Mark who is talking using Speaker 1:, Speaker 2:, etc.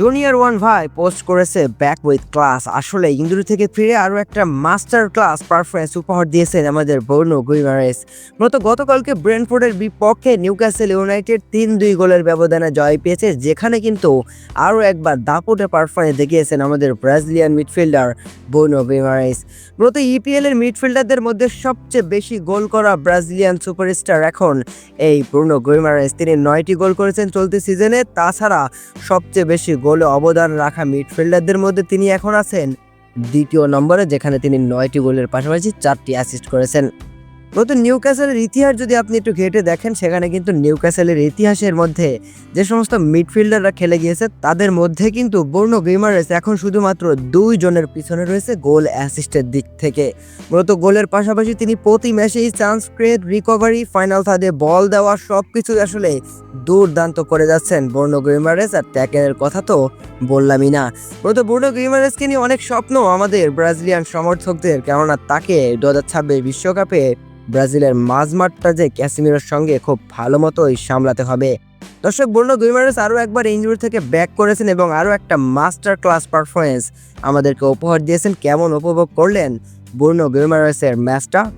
Speaker 1: Junior one ভাই post করেছে back with class আসলে ইঞ্জুরি থেকে ফিরে আরও একটা মাস্টার ক্লাস পারফরমেন্স উপহার দিয়েছেন আমাদের বর্ণ গুইমারেস। মূলত গতকালকে ব্রেনফোর্ডের বিপক্ষে নিউক্যাসেল ইউনাইটেড তিন দুই গোলের ব্যবধানে জয় পেয়েছে, যেখানে কিন্তু আরও একবার দাপুটে পারফরমেন্স দেখিয়েছেন আমাদের ব্রাজিলিয়ান মিডফিল্ডার বর্ণ গুইমারেস। মূলত ইপিএল এর মিডফিল্ডারদের মধ্যে সবচেয়ে বেশি গোল করা ব্রাজিলিয়ান সুপারস্টার এখন এই ব্রুনো গুইমারেস। তিনি নয়টি গোল করেছেন চলতি সিজনে তাছাড়া সবচেয়ে বেশি গোলে অবদান রাখা মিডফিল্ডারদের মধ্যে তিনি এখন আছেন। দ্বিতীয় নম্বরে, যেখানে তিনি নয়টি গোলের পাশাপাশি চারটি অ্যাসিস্ট করেছেন। নতুন নিউ ক্যাসেলের ইতিহাস যদি আপনি একটু ঘেটে দেখেন, সেখানে কিন্তু নিউ ক্যাসেলের ইতিহাসের মধ্যে যে সমস্ত মিডফিল্ডাররা খেলে গিয়েছে, তাদের মধ্যে কিন্তু বর্ণ গেমারেস এখন শুধুমাত্র দুই জনের পিছনে রয়েছে গোল অ্যাসিস্টের দিক থেকে। মূলত গোলের পাশাপাশি তিনি প্রতি ম্যাচেই চান্স ক্রিয়েট রিকভারি ফাইনাল থার্ডে বল দেওয়া সব কিছু আসলে দুর্দান্ত করে যাচ্ছেন বর্ণ গেমারেস, আর ট্যাকেলের কথা তো বললামই না। মূলত বর্ণ গেমারেসকে নিয়ে অনেক স্বপ্ন আমাদের ব্রাজিলিয়ান সমর্থকদের, কেননা তাকে দু হাজার ছাব্বিশ বিশ্বকাপে ব্রাজিলের মাঝমাঠটা যে ক্যাসিমিরোর সঙ্গে খুব ভালো মতোই সামলাতে হবে। দর্শক বর্ণ গুইমারেস আরও একবার ইঞ্জুরি থেকে ব্যাক করেছেন এবং আরও একটা মাস্টার ক্লাস পারফরমেন্স আমাদেরকে উপহার দিয়েছেন। কেমন উপভোগ করলেন বর্ণ গুইমারেসের ম্যাচটা?